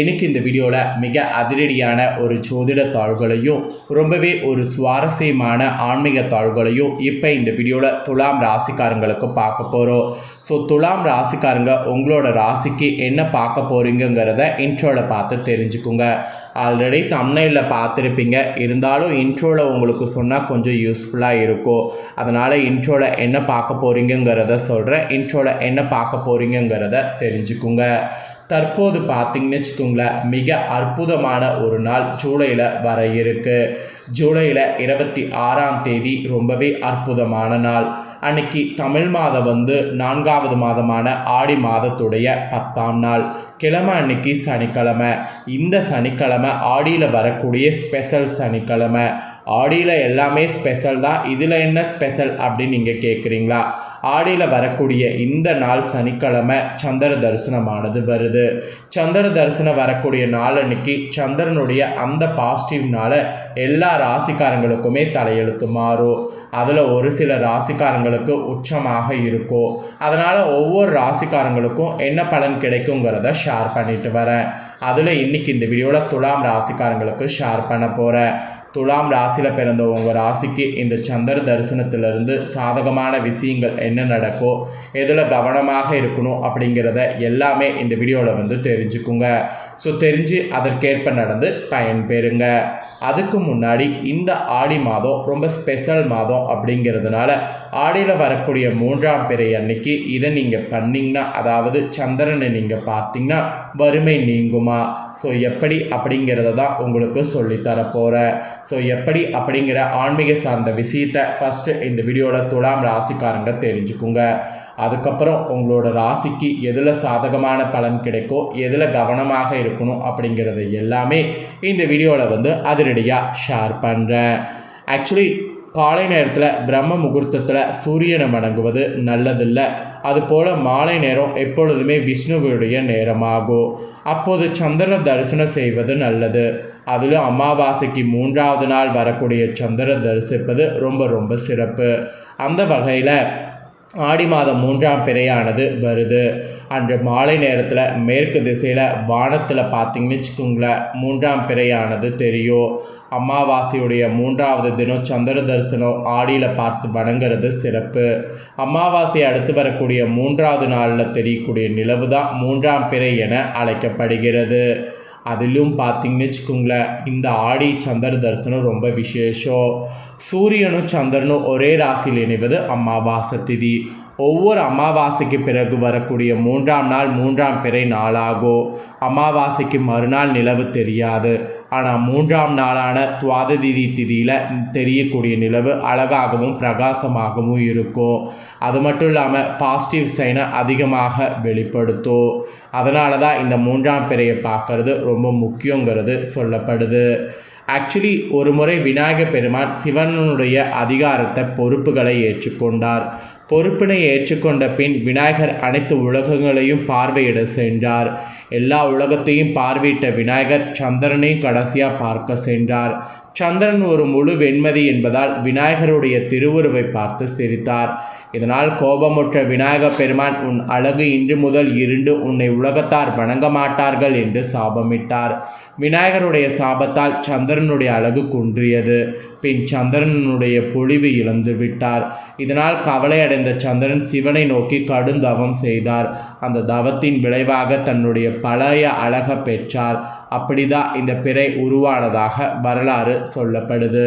எனக்கு இந்த வீடியோவில் மிக அதிரடியான ஒரு ஜோதிட தாள்களையும் ரொம்பவே ஒரு சுவாரஸ்யமான ஆன்மீக தாள்களையும் இப்போ இந்த வீடியோவில் துலாம் ராசிக்காரங்களுக்கு பார்க்க போகிறோம் ஸோ துலாம் ராசிக்காரங்க உங்களோட ராசிக்கு என்ன பார்க்க போகிறீங்கிறத இன்ட்ரோவில் பார்த்து தெரிஞ்சுக்குங்க. ஆல்ரெடி தம்னையில் பார்த்துருப்பீங்க. இருந்தாலும் இன்ட்ரோவில் உங்களுக்கு சொன்னால் கொஞ்சம் யூஸ்ஃபுல்லாக இருக்கும். அதனால் இன்ட்ரோவில் என்ன பார்க்க போகிறீங்கங்கிறத சொல்கிறேன் இன்ட்ரோவில் என்ன பார்க்க போகிறீங்கங்கிறத தெரிஞ்சுக்குங்க. தற்போது பார்த்தீங்கன்னு வச்சுக்கோங்களேன் மிக அற்புதமான ஒரு நாள் ஜூலையில் வர இருக்கு. ஜூலையில் இருபத்தி ஆறாம் தேதி ரொம்பவே அற்புதமான நாள். அன்னைக்கு தமிழ் மாதம் வந்து நான்காவது மாதமான ஆடி மாதத்துடைய பத்தாம் நாள். கிழமை அன்னைக்கு சனிக்கிழமை. இந்த சனிக்கிழமை ஆடியில் வரக்கூடிய ஸ்பெஷல் சனிக்கிழமை. ஆடியில் எல்லாமே ஸ்பெஷல் தான். இதில் என்ன ஸ்பெஷல் அப்படின்னு நீங்கள் கேட்குறீங்களா ஆடியில் வரக்கூடிய இந்த நாள் சனிக்கிழமை சந்திர தரிசனமானது வருது. சந்திர தரிசனம் வரக்கூடிய நாள் அன்னைக்கு சந்திரனுடைய அந்த பாசிட்டிவ்னால எல்லா ராசிக்காரங்களுக்குமே தலையெழுத்து மாறும். அதில் ஒரு சில ராசிக்காரங்களுக்கு உச்சமாக இருக்கும். அதனால் ஒவ்வொரு ராசிக்காரங்களுக்கும் என்ன பலன் கிடைக்குங்கிறத ஷேர் பண்ணிட்டு வரேன். அதில் இன்னைக்கு இந்த வீடியோவில் துலாம் ராசிக்காரங்களுக்கு ஷேர் பண்ண போகிறேன் துலாம் ராசியில் பிறந்த உங்கள் ராசிக்கு இந்த சந்திர தரிசனத்திலிருந்து சாதகமான விஷயங்கள் என்ன நடக்கும் எதில் கவனமாக இருக்கணும் அப்படிங்கிறத எல்லாமே இந்த வீடியோவில் வந்து தெரிஞ்சுக்குங்க. ஸோ தெரிஞ்சு அதற்கேற்ப நடந்து பயன்பெறுங்க. அதுக்கு முன்னாடி இந்த ஆடி மாதம் ரொம்ப ஸ்பெஷல் மாதம் அப்படிங்கிறதுனால ஆடியில் வரக்கூடிய மூன்றாம் பிறை அன்னைக்கு இதை நீங்கள் பண்ணிங்கன்னா அதாவது சந்திரனை நீங்கள் பார்த்தீங்கன்னா வறுமை நீங்குமா? ஸோ எப்படி அப்படிங்கிறத தான் உங்களுக்கு சொல்லித்தர போகிறேன் ஸோ எப்படி அப்படிங்கிற ஆன்மீக சார்ந்த விஷயத்தை ஃபஸ்ட்டு இந்த வீடியோவில் துலாம் ராசிக்காரங்க தெரிஞ்சுக்குங்க. அதுக்கப்புறம் உங்களோட ராசிக்கு எதில் சாதகமான பலன் கிடைக்கோ எதில் கவனமாக இருக்கணும் அப்படிங்கிறது எல்லாமே இந்த வீடியோவில் வந்து அதிரடியாக ஷேர் பண்ணுறேன் ஆக்சுவலி காலை நேரத்தில் பிரம்ம முகூர்த்தத்தில் சூரியனை வணங்குவது நல்லதில்லை. அதுபோல் மாலை நேரம் எப்பொழுதுமே விஷ்ணுவுடைய நேரமாகும். அப்போது சந்திர தரிசனம் செய்வது நல்லது. அதிலும் அமாவாசைக்கு மூன்றாவது நாள் வரக்கூடிய சந்திர தரிசிப்பது ரொம்ப ரொம்ப சிறப்பு. அந்த வகையில் ஆடி மாதம் மூன்றாம் பிறையானது வருது. அன்று மாலை நேரத்தில் மேற்கு திசையில் வானத்தில் பார்த்தீங்கன்னு வச்சுக்கோங்களேன் மூன்றாம் பிறையானது தெரியும். அமாவாசையுடைய மூன்றாவது தினம் சந்திர தரிசனம் ஆடியில் பார்த்து வணங்குறது சிறப்பு. அமாவாசை அடுத்து வரக்கூடிய மூன்றாவது நாளில் தெரியக்கூடிய நிலவு தான் மூன்றாம் பிறை என அழைக்கப்படுகிறது. அதிலும் பார்த்தீங்கன்னு வச்சுக்கோங்களேன் இந்த ஆடி சந்திர தரிசனம் ரொம்ப விசேஷம். சூரியனும் சந்திரனும் ஒரே ராசியில் இணைவது அமாவாசை திதி ஒவ்வொரு அமாவாசைக்கு பிறகு வரக்கூடிய மூன்றாம் நாள் மூன்றாம் பிறை நாளாகும் அமாவாசைக்கு மறுநாள் நிலவு தெரியாது ஆனால் மூன்றாம் நாளான துவாததிதி திதியில் தெரியக்கூடிய நிலவு அழகாகவும் பிரகாசமாகவும் இருக்கும் அது மட்டும் இல்லாமல் பாசிட்டிவ் சைனை அதிகமாக வெளிப்படுத்தும் அதனால தான் இந்த மூன்றாம் பிறையை பார்க்கறது ரொம்ப முக்கியங்கிறது சொல்லப்படுது ஆக்சுவலி ஒரு முறை விநாயகர் பெருமான் சிவனுடைய அதிகாரத்தை பொறுப்புகளை ஏற்றுக்கொண்டார். பொறுப்பினை ஏற்றுக்கொண்ட பின் விநாயகர் அனைத்து உலகங்களையும் பார்வையிட சென்றார். எல்லா உலகத்தையும் பார்வையிட்ட விநாயகர் சந்திரனையும் கடைசியாக பார்க்க சென்றார். சந்திரன் ஒரு முழு வெண்மதி என்பதால் விநாயகருடைய திருவுருவை பார்த்து சிரித்தார். இதனால் கோபமுற்ற விநாயக பெருமான் உன் அழகு இன்று முதல் இருண்டு உன்னை உலகத்தார் வணங்க மாட்டார்கள் என்று சாபமிட்டார். விநாயகருடைய சாபத்தால் சந்திரனுடைய அழகு குன்றியது. பின் சந்திரனுடைய பொழிவு இழந்து விட்டார் இதனால் கவலை அடைந்த சந்திரன் சிவனை நோக்கி கடும் தவம் செய்தார். அந்த தவத்தின் விளைவாக தன்னுடைய பழைய அழக பெற்றார். அப்படிதான் இந்த பிறை உருவானதாக வரலாறு சொல்லப்படுது.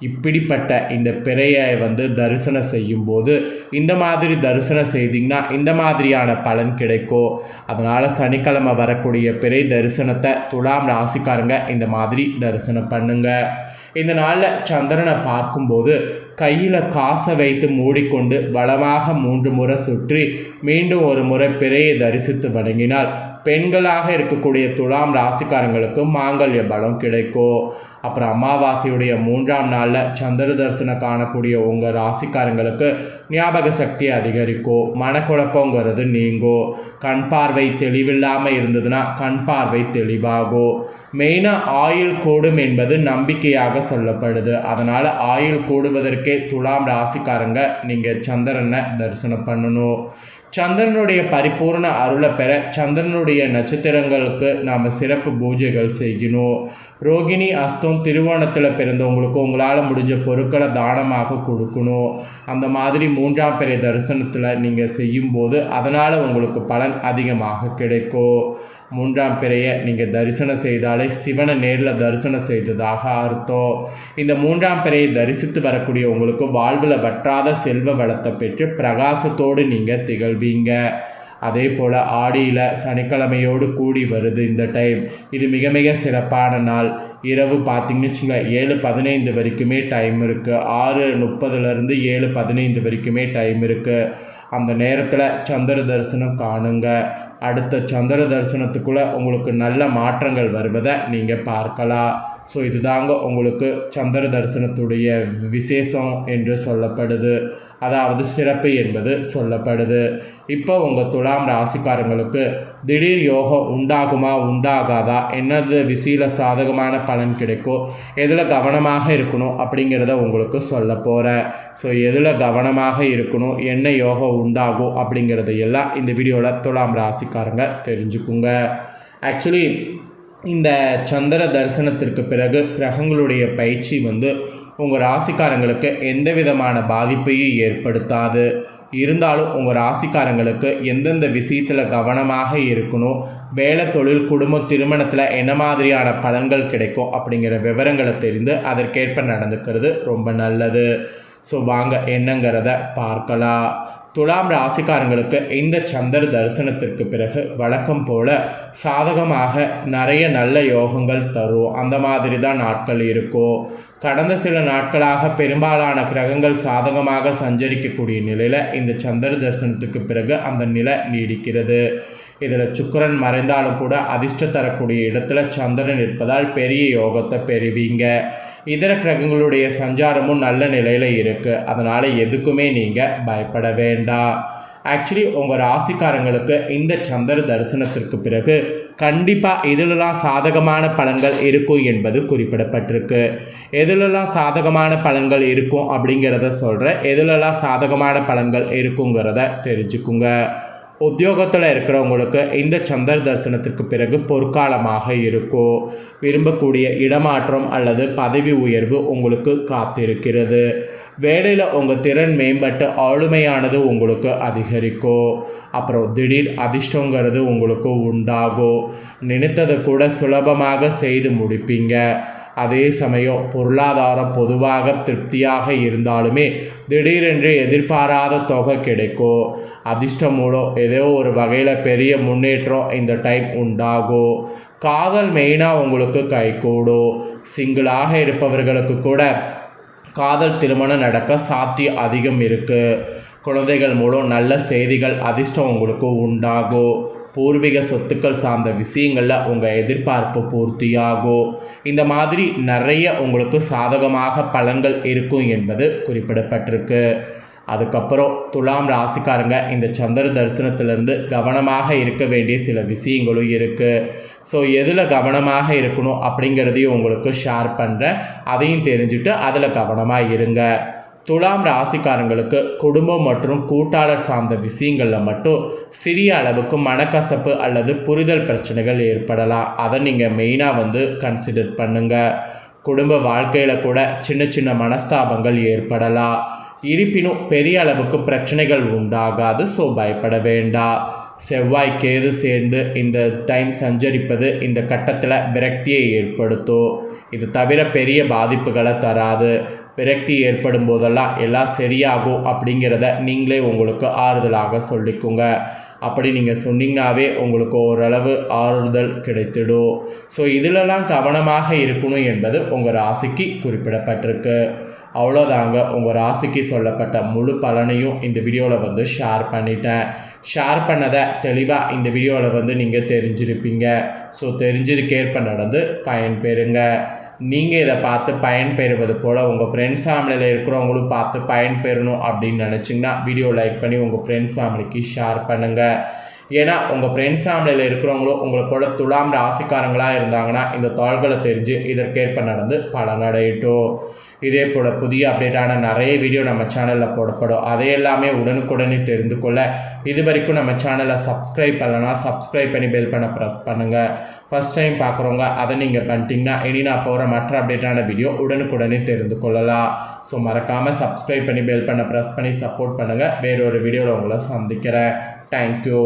இப்படிப்பட்ட இந்த பிறையை வந்து தரிசனம் செய்யும்போது இந்த மாதிரி தரிசனம் செய்தீங்கன்னா இந்த மாதிரியான பலன் கிடைக்கும் அதனால் சனிக்கிழமை வரக்கூடிய பிறை தரிசனத்தை துலாம் ராசிக்காரங்க இந்த மாதிரி தரிசனம் பண்ணுங்கள் இந்த நாளில் சந்திரனை பார்க்கும்போது கையில் காசை வைத்து மூடிக்கொண்டு வளமாக மூன்று முறை சுற்றி மீண்டும் ஒரு முறை பிறையை தரிசித்து வணங்கினால் பெண்களாக இருக்கக்கூடிய துலாம் ராசிக்காரங்களுக்கு மாங்கல்ய பலம் கிடைக்கும். அப்புறம் அமாவாசையுடைய மூன்றாம் நாளில் சந்திர தரிசனம் காணக்கூடிய உங்கள் ராசிக்காரங்களுக்கு ஞாபக சக்தி அதிகரிக்கும். மனக்குழப்பங்கிறது நீங்கும். கண் பார்வை தெளிவில்லாமல் இருந்ததுன்னா கண் பார்வை தெளிவாகும். மெயினாக ஆயுள் கூடும் என்பது நம்பிக்கையாக சொல்லப்படுது. அதனால் ஆயுள் கூடுவதற்கே துலாம் ராசிக்காரங்க நீங்கள் சந்திரனை தரிசனம் பண்ணணும். சந்திரனுடைய பரிபூர்ண அருளை பெற சந்திரனுடைய நட்சத்திரங்களுக்கு நாம் சிறப்பு பூஜைகள் செய்யணும் ரோகிணி அஸ்தம் திருவோணத்தில் பிறந்தவங்களுக்கு உங்களால் முடிஞ்ச பொருட்களை தானமாக கொடுக்கணும். அந்த மாதிரி மூன்றாம் பெரிய தரிசனத்தில் நீங்கள் செய்யும்போது அதனால் உங்களுக்கு பலன் அதிகமாக கிடைக்கும். மூன்றாம் பிறையை நீங்கள் தரிசனம் செய்தாலே சிவனை நேரில் தரிசனம் செய்ததாக அர்த்தம். இந்த மூன்றாம் பிறையை தரிசித்து வரக்கூடிய உங்களுக்கு வாழ்வில் வற்றாத செல்வ வளத்தை பெற்று பிரகாசத்தோடு நீங்கள் திகழ்வீங்க. அதே போல் ஆடியில் சனிக்கிழமையோடு கூடி வருது இந்த டைம் இது மிக மிக சிறப்பான நாள். இரவு பார்த்தீங்கன்னு வச்சுங்க ஏழு பதினைந்து வரைக்குமே டைம் இருக்குது ஆறு முப்பதுலேருந்து ஏழு பதினைந்து வரைக்குமே டைம் இருக்குது அந்த நேரத்தில் சந்திர தரிசனம் காணுங்க. அடுத்த சந்திர தரிசனத்துக்குள்ளே உங்களுக்கு நல்ல மாற்றங்கள் வருவதை நீங்கள் பார்க்கலாம். ஸோ இதுதாங்க உங்களுக்கு சந்திர தரிசனத்துடைய விசேஷம் என்று சொல்லப்படுது. அதாவது சிறப்பு என்பது சொல்லப்படுது. இப்போ உங்கள் துலாம் ராசிக்காரங்களுக்கு திடீர் யோகம் உண்டாகுமா உண்டாகாதா? என்னது விசையில் சாதகமான பலன் கிடைக்கும் எதில் கவனமாக இருக்கணும் அப்படிங்கிறத உங்களுக்கு சொல்ல போகிறேன் ஸோ எதில் கவனமாக இருக்கணும் என்ன யோகம் உண்டாகும் அப்படிங்கிறத எல்லாம் இந்த வீடியோவில் துலாம் ராசிக்காரங்க தெரிஞ்சுக்குங்க. ஆக்சுவலி இந்த சந்திர தரிசனத்திற்கு பிறகு கிரகங்களுடைய பயிற்சி வந்து உங்கள் ராசிக்காரங்களுக்கு எந்த விதமான பாதிப்பையும் ஏற்படுத்தாது. இருந்தாலும் உங்கள் ராசிக்காரங்களுக்கு எந்தெந்த விஷயத்தில் கவனமாக இருக்கணும் வேலை தொழில் குடும்பம் திருமணத்தில் என்ன மாதிரியான பலன்கள் கிடைக்கும் அப்படிங்கிற விவரங்களை தெரிந்து அதற்கேற்ப நடந்துக்கிறது ரொம்ப நல்லது. ஸோ வாங்க என்னங்கிறத பார்க்கலாம். துலாம் ராசிக்காரங்களுக்கு இந்த சந்திர தரிசனத்திற்கு பிறகு வழக்கம் போல சாதகமாக நிறைய நல்ல யோகங்கள் தரும். அந்த மாதிரி தான் நாட்கள் இருக்கும். கடந்த சில நாட்களாக பெரும்பாலான கிரகங்கள் சாதகமாக சஞ்சரிக்கக்கூடிய நிலையில் இந்த சந்திர தரிசனத்துக்கு பிறகு அந்த நிலை நீடிக்கிறது. இதில் சுக்கரன் மறைந்தாலும் கூட அதிர்ஷ்ட தரக்கூடிய இடத்துல சந்திரன் இருப்பதால் பெரிய யோகத்தை பெறுவீங்க. இதர கிரகங்களுடைய சஞ்சாரமும் நல்ல நிலையில் இருக்குது அதனால் எதுக்குமே நீங்கள் பயப்பட வேண்டாம். ஆக்சுவலி உங்கள் ராசிக்காரங்களுக்கு இந்த சந்திர தரிசனத்திற்கு பிறகு கண்டிப்பாக எதிலெல்லாம் சாதகமான பலன்கள் இருக்கும் என்பது குறிப்பிடப்பட்டிருக்கு. எதிலெல்லாம் சாதகமான பலன்கள் இருக்கும் அப்படிங்கிறத சொல்கிறேன் எதிலெல்லாம் சாதகமான பலன்கள் இருக்குங்கிறத தெரிஞ்சுக்குங்க. உத்தியோகத்தில் இருக்கிறவங்களுக்கு இந்த சந்திர தரிசனத்துக்கு பிறகு பொற்காலமாக இருக்கும். விரும்பக்கூடிய இடமாற்றம் அல்லது பதவி உயர்வு உங்களுக்கு காத்திருக்கிறது. வேலையில் உங்கள் திறன் மேம்பட்டு ஆளுமையானது உங்களுக்கு அதிகரிக்கும் அப்புறம் திடீர் அதிர்ஷ்டங்கிறது உங்களுக்கு உண்டாகும் நினைத்ததை கூட சுலபமாக செய்து முடிப்பீங்க. அதே சமயம் பொருளாதாரம் பொதுவாக திருப்தியாக இருந்தாலுமே திடீரென்று எதிர்பாராத தொகை கிடைக்கும் அதிர்ஷ்டம் மூலம் ஏதோ ஒரு வகையில் பெரிய முன்னேற்றம் இந்த டைம் உண்டாகும் காதல் மெயினாக உங்களுக்கு கைகூடும் சிங்கிளாக இருப்பவர்களுக்கு கூட காதல் திருமணம் நடக்க சாத்தியம் அதிகம் இருக்குது குழந்தைகள் மூலம் நல்ல செய்திகள் அதிர்ஷ்டம் உங்களுக்கு உண்டாகும் பூர்வீக சொத்துக்கள் சார்ந்த விஷயங்களில் உங்கள் எதிர்பார்ப்பு பூர்த்தியாகும் இந்த மாதிரி நிறைய உங்களுக்கு சாதகமாக பலன்கள் இருக்கும் என்பது குறிப்பிடப்பட்டிருக்கு. அதுக்கப்புறம் துலாம் ராசிக்காரங்க இந்த சந்திர தரிசனத்திலிருந்து கவனமாக இருக்க வேண்டிய சில விஷயங்களும் இருக்குது ஸோ எதில் கவனமாக இருக்கணும் அப்படிங்கிறதையும் உங்களுக்கு ஷேர் பண்ணுறேன் அதையும் தெரிஞ்சுட்டு அதில் கவனமாக இருங்க. துலாம் ராசிக்காரங்களுக்கு குடும்பம் மற்றும் கூட்டாளர் சார்ந்த விஷயங்களில் மட்டும் சிறிய அளவுக்கு மனக்கசப்பு அல்லது புரிதல் பிரச்சனைகள் ஏற்படலாம். அதை நீங்கள் மெயினாக வந்து கன்சிடர் பண்ணுங்கள் குடும்ப வாழ்க்கையில் கூட சின்ன சின்ன மனஸ்தாபங்கள் ஏற்படலாம். இருப்பினும் பெரிய அளவுக்கு பிரச்சனைகள் உண்டாகாது. ஸோ பயப்பட வேண்டாம். செவ்வாய் கேது சேர்ந்து இந்த டைம் சஞ்சரிப்பது இந்த கட்டத்தில் விரக்தியை ஏற்படுத்தும். இது தவிர பெரிய பாதிப்புகளை தராது. விரக்தி ஏற்படும் போதெல்லாம் எல்லாம் சரியாகும் அப்படிங்கிறத நீங்களே உங்களுக்கு ஆறுதலாக சொல்லிக்கோங்க. அப்படி நீங்கள் சொன்னீங்கனாவே உங்களுக்கு ஓரளவு ஆறுதல் கிடைத்திடும். ஸோ இதிலெல்லாம் கவனமாக இருக்கணும் என்பது உங்கள் ராசிக்கு குறிப்பிடப்பட்டிருக்கு. அவ்வளோதாங்க. உங்கள் ராசிக்கு சொல்லப்பட்ட முழு பலனையும் இந்த வீடியோவில் வந்து ஷேர் பண்ணிட்டேன். ஷேர் பண்ணதை தெளிவாக இந்த வீடியோவில் வந்து நீங்கள் தெரிஞ்சிருப்பீங்க. ஸோ தெரிஞ்சதுக்கேற்ப நடந்து பயன்பெறுங்க. நீங்கள் இதை பார்த்து பயன்பெறுவது போல் உங்கள் ஃப்ரெண்ட்ஸ் ஃபேமிலியில் இருக்கிறவங்களும் பார்த்து பயன்பெறணும் அப்படின்னு நினச்சிங்கன்னா வீடியோ லைக் பண்ணி உங்கள் ஃப்ரெண்ட்ஸ் ஃபேமிலிக்கு ஷேர் பண்ணுங்கள் ஏன்னா உங்கள் ஃப்ரெண்ட்ஸ் ஃபேமிலியில் இருக்கிறவங்களும் உங்களை போல துலாம் ராசிக்காரங்களாக இருந்தாங்கன்னா இந்த தாள்களை தெரிஞ்சு இதற்கேற்ப நடந்து பலனடையட்டும். இதே போல் புதிய அப்டேட்டான நிறைய வீடியோ நம்ம சேனலில் போடப்படும். அதை எல்லாமே உடனுக்குடனே தெரிந்து கொள்ள இது வரைக்கும் நம்ம சேனலை சப்ஸ்கிரைப் பண்ணலன்னா சப்ஸ்கிரைப் பண்ணி பெல் பண்ண ப்ரெஸ் பண்ணுங்கள் ஃபஸ்ட் டைம் பார்க்குறவங்க அதை நீங்கள் பண்ணிட்டீங்கன்னா இனி நான் போகிற மற்ற அப்டேட்டான வீடியோ உடனுக்குடனே தெரிந்து கொள்ளலாம். ஸோ மறக்காமல் சப்ஸ்கிரைப் பண்ணி பெல் பண்ண ப்ரெஸ் பண்ணி சப்போர்ட் பண்ணுங்கள் வேறொரு வீடியோவில் உங்களை சந்திக்கிறேன். தேங்க்யூ